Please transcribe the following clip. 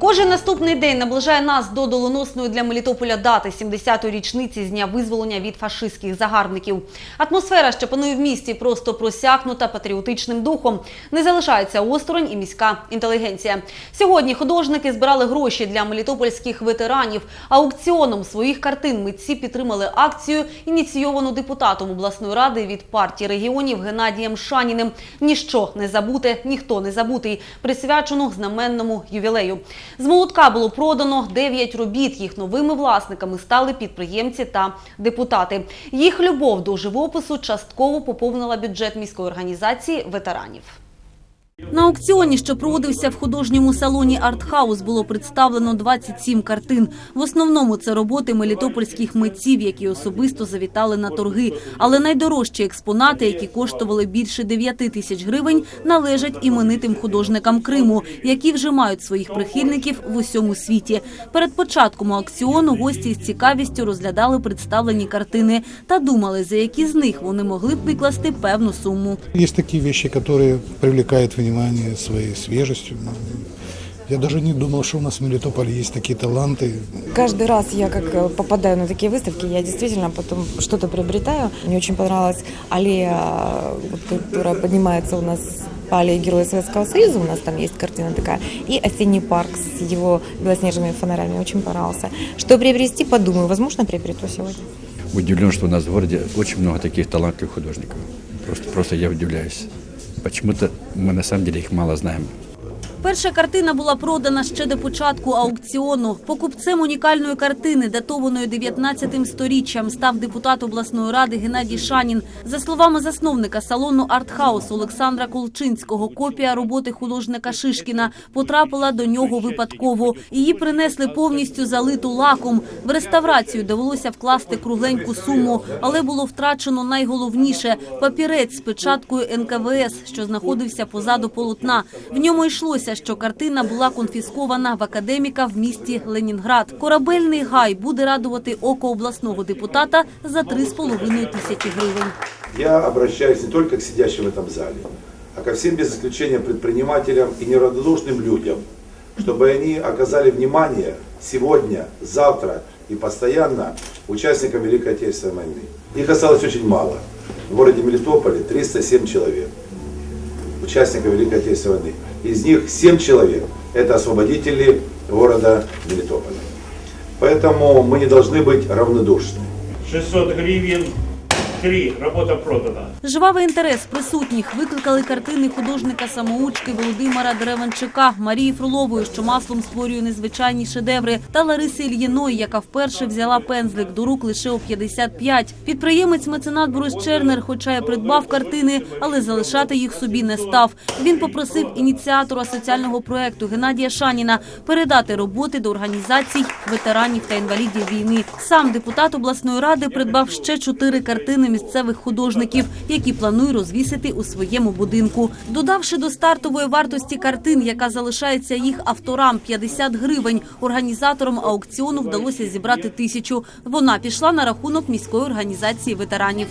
Кожен наступний день наближає нас до доленосної для Мелітополя дати 70-ї річниці з дня визволення від фашистських загарбників. Атмосфера, що панує в місті, просто просякнута патріотичним духом. Не залишається осторонь і міська інтелігенція. Сьогодні художники збирали гроші для мелітопольських ветеранів. Аукціоном своїх картин митці підтримали акцію, ініційовану депутатом обласної ради від партії регіонів Геннадієм Шаніним. Ніщо не забуте, ніхто не забутий, присвячену знаменному ювілею. З молотка було продано 9 робіт. Їх новими власниками стали підприємці та депутати. Їх любов до живопису частково поповнила бюджет міської організації ветеранів. На аукціоні, що проводився в художньому салоні «Артхаус», було представлено 27 картин. В основному це роботи мелітопольських митців, які особисто завітали на торги. Але найдорожчі експонати, які коштували більше 9 тисяч гривень, належать іменитим художникам Криму, які вже мають своїх прихильників в усьому світі. Перед початком аукціону гості з цікавістю розглядали представлені картини та думали, за які з них вони могли б викласти певну суму. Есть такие вещи, которые привлекают внимание своей свежестью. Я даже не думал, что у нас в Мелитополе есть такие таланты. Каждый раз я как э, попадаю на такие выставки, я действительно потом что-то приобретаю. Мне очень понравилась аллея, вот, которая поднимается у нас по аллее Героя Советского Союза, у нас там есть картина такая, и осенний парк с его белоснежными фонарями, очень понравился. Что приобрести, подумаю, возможно, приобрету сегодня. удивлен, что у нас в городе очень много таких талантливых художников. Просто, просто я удивляюсь. Почему-то мы на самом деле их мало знаем. Перша картина була продана ще до початку аукціону. Покупцем унікальної картини, датованої 19 сторіччям, став депутат обласної ради Геннадій Шанін. За словами засновника салону «Артхаус» Олександра Колчинського, копія роботи художника Шишкіна потрапила до нього випадково. Її принесли повністю залиту лаком. В реставрацію довелося вкласти кругленьку суму, але було втрачено найголовніше – папірець з печаткою НКВС, що знаходився позаду полотна. В ньому йшлося, що картина була конфіскована в академіка в місті Ленінград. Корабельний гай буде радувати око обласного депутата за 3,5 тисячі гривень. Я обращаюсь не только к сидящим в этом зале, а ко всем без исключения предпринимателям и неравнодушным людям, чтобы они оказали внимание сегодня, завтра и постоянно участникам Великой Отечественной войны. Их осталось очень мало. В городе Мелитополе 307 человек, Участников Великой Отечественной войны. Из них 7 человек – это освободители города Мелитополя. Поэтому мы не должны быть равнодушны. 600 гривен, 3, работа продана. Жвавий інтерес присутніх викликали картини художника-самоучки Володимира Деревенчика, Марії Фролової, що маслом створює незвичайні шедеври, та Лариси Ільїної, яка вперше взяла пензлик до рук лише у 55. Підприємець-меценат Борис Чернер, хоча й придбав картини, але залишати їх собі не став. Він попросив ініціатора соціального проекту Геннадія Шаніна передати роботи до організацій ветеранів та інвалідів війни. Сам депутат обласної ради придбав ще чотири картини місцевих художників, які планує розвісити у своєму будинку. Додавши до стартової вартості картин, яка залишається їх авторам 50 гривень, організаторам аукціону вдалося зібрати тисячу. Вона пішла на рахунок міської організації ветеранів.